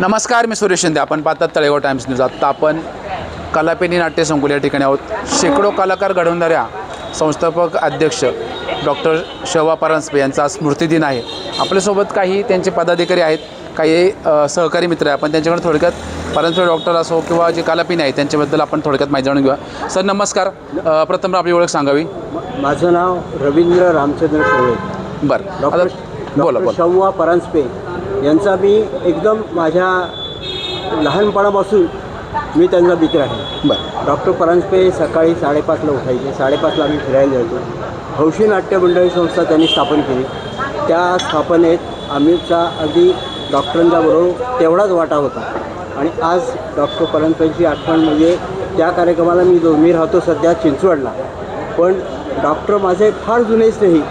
नमस्कार मी सुरेश शिंदे. आपण पाहतात तळेगाव टाइम्स न्यूज. आत्ता आपण कलापेनी नाट्य संकुल या ठिकाणी आहोत. शेकडो कलाकार घडवणाऱ्या संस्थापक अध्यक्ष डॉक्टर शोभा परांजपे यांचा स्मृतिदिन आहे. आपल्यासोबत काही त्यांचे पदाधिकारी आहेत काही सहकारी मित्र आहे आपण त्यांच्याकडे थोडक्यात परांजपे डॉक्टर असो किंवा जे कलापिनी आहे त्यांच्याबद्दल आपण थोडक्यात माहिती जाणून घेऊया. सर नमस्कार. प्रथम आपली ओळख सांगावी. माझं नाव रवींद्र रामचंद्र कोळे बरं. बोला बोला. शंवा परांजपे यांचा मी एकदम माझ्या लहानपणापासून मी त्यांचा मित्र आहे. बरं. डॉक्टर परांजपे सकाळी साडेपाचला उठायचे. साडेपाचला आम्ही फिरायला जायचो. हौशी नाट्य मंडळी संस्था त्यांनी स्थापन केली. त्या स्थापनेत आम्हीचा अगदी डॉक्टरांच्या बरोबर तेवढाच वाटा होता. आणि आज डॉक्टर परांजपेंची आठवण म्हणजे त्या कार्यक्रमाला मी जो मी राहतो सध्या चिंचवडला. पण डॉक्टर माझे फार जुने स्नेही.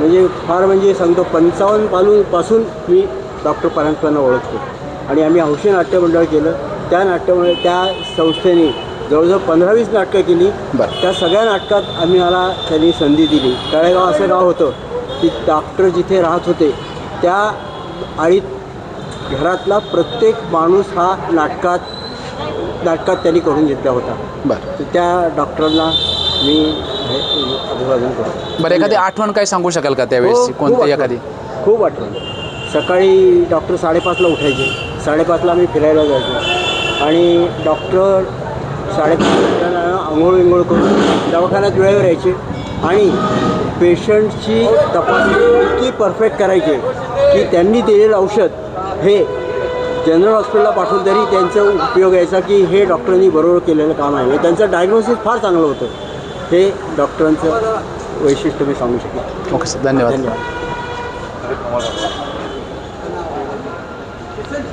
म्हणजे फार म्हणजे सांगतो पंचावन्नपासून मी डॉक्टर परांजपेंना ओळखतो. आणि आम्ही हौशी नाट्य मंडळ केलं. त्या नाट्यमंडळ त्या संस्थेने जवळजवळ पंधरा वीस नाटकं केली. त्या सगळ्या नाटकात आम्ही मला त्यांनी संधी दिली. तळेगाव असं गाव होतं की डॉक्टर जिथे राहत होते त्या आळीत घरातला प्रत्येक माणूस हा नाटकात नाटकात त्यांनी करून घेतला होता. बरं. तर त्या डॉक्टरांना मी अभिवादन करतो. बरं एखादी आठवण काय सांगू शकाल का त्यावेळेस? हो, कोणती. एखादी? खूप आठवण. सकाळी डॉक्टर साडेपाचला उठायचे. साडेपाचला आम्ही फिरायला जायचो. आणि डॉक्टर साडेपाचला आंघोळ विंघोळ करून दवाखान्यात वेळेवर यायचे आणि पेशंटची तपासणी इतकी परफेक्ट करायचे की त्यांनी दिलेलं औषध हे जनरल हॉस्पिटलला पाठवून तरी त्यांचा उपयोग यायचा की हे डॉक्टरांनी बरोबर केलेलं काम आहे. त्यांचं डायग्नोसिस फार चांगलं होतं. हे डॉक्टरांचं वैशिष्ट्य मी सांगू शकेन. ओके सर धन्यवाद. धन्यवाद. 花を。